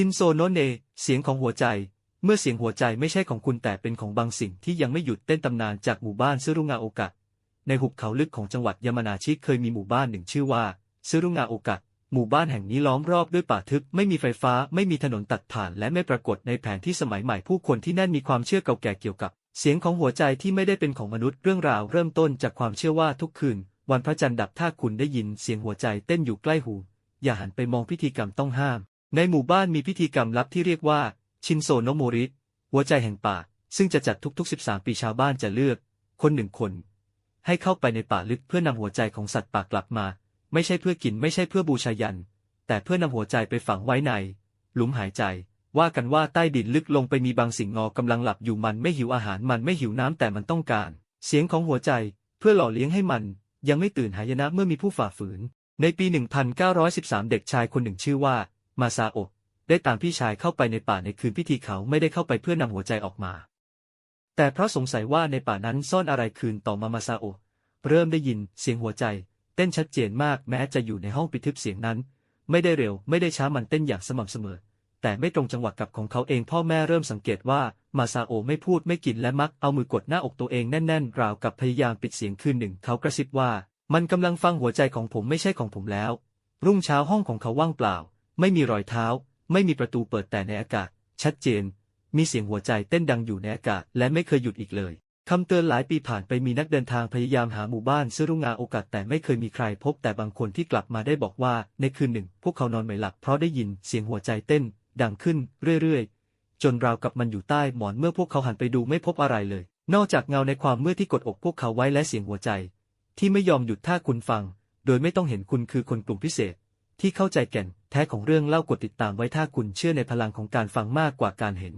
ชินโซโนเน เสียงของหัวใจ เมื่อเสียงหัวใจไม่ใช่ของคุณแต่เป็นของบางสิ่งที่ยังไม่หยุดเต้นตำนานจากหมู่บ้านซึรุงาโอกะ ในหุบเขาลึกของจังหวัดยามานาชิเคยมีหมู่บ้านหนึ่งชื่อว่าซึรุงาโอกะ หมู่บ้านแห่งนี้ล้อมรอบด้วยป่าทึบ ไม่มีไฟฟ้า ไม่มีถนนตัดผ่านและไม่ปรากฏในแผนที่สมัยใหม่ผู้คนที่นั่นมีความเชื่อเก่าแก่เกี่ยวกับ เสียงของหัวใจที่ไม่ได้เป็นของมนุษย์เรื่องราวเริ่มต้นจากความเชื่อว่าทุกคืน วันพระจันทร์ดับถ้าคุณได้ยินเสียงหัวใจเต้นอยู่ใกล้หู อย่าหันไปมองพิธีกรรมต้องห้าม ในหมู่บ้านมีพิธีกรรมลับที่เรียกว่า ชินโซโนโมริหัวใจแห่งป่า ซึ่งจะจัดทุกๆ 13 ปีชาวบ้านจะเลือก คนหนึ่งคน ให้เข้าไปในป่าลึกเพื่อนำหัวใจของสัตว์ป่ากลับมา ไม่ใช่เพื่อกินไม่ใช่เพื่อบูชายัน แต่เพื่อนำหัวใจไปฝังไว้ใน หลุมหายใจ ว่ากันว่าใต้ดินลึกลงไปมีบางสิ่งงอกำลังหลับอยู่มันไม่หิวอาหารมันไม่หิวน้ำแต่มันต้องการ เสียงของหัวใจ เพื่อหล่อเลี้ยงให้มัน ยังไม่ตื่นหายนะเมื่อมีผู้ฝ่าฝืน ในปี 1913 เด็กชายคนหนึ่งชื่อว่า มาซาโอะได้ตามพี่ชายเข้าไปในป่าในคืนพิธีเขาไม่ได้เข้าไปเพื่อนำหัวใจออกมา แต่เพราะสงสัยว่าในป่านั้นซ่อนอะไรคืนต่อมามาซาโอะเริ่มได้ยินเสียงหัวใจ เต้นชัดเจนมากแม้จะอยู่ในห้องปิดทึบเสียงนั้น ไม่ได้เร็วไม่ได้ช้ามันเต้นอย่างสม่ำเสมอ แต่ไม่ตรงจังหวะกับของเขาเองพ่อแม่เริ่มสังเกตว่ามาซาโอะไม่พูดไม่กินและมักเอามือกดหน้าอกตัวเองแน่นๆราวกับพยายามปิดเสียงคืนหนึ่ง เขากระซิบว่า มันกำลังฟังหัวใจของผมไม่ใช่ของผมแล้ว รุ่งเช้าห้องของเขาว่างเปล่า ไม่มีรอยเท้า ไม่มีประตูเปิดแต่ในอากาศ ชัดเจน มีเสียงหัวใจเต้นดังอยู่ในอากาศและไม่เคยหยุดอีกเลยคำเตือนหลายปีผ่านไปมีนักเดินทางพยายามหาหมู่บ้านซึ่งรุ่งงาโอกาสแต่ไม่เคยมีใครพบแต่บางคนที่กลับมาได้บอกว่า ในคืนหนึ่ง พวกเขานอนไม่หลับเพราะได้ยินเสียงหัวใจเต้น ดังขึ้นเรื่อยๆ จนราวกับมันอยู่ใต้หมอนเมื่อพวกเขาหันไปดูไม่พบอะไรเลย นอกจากเงาในความมืดที่กดอกพวกเขาไว้และเสียงหัวใจ ที่ไม่ยอมหยุดถ้าคุณฟัง โดยไม่ต้องเห็นคุณคือคนกลุ่มพิเศษ ที่เข้าใจแก่นแท้ของเรื่องเล่ากดติดตามไว้ถ้าคุณเชื่อในพลังของการฟังมากกว่าการเห็น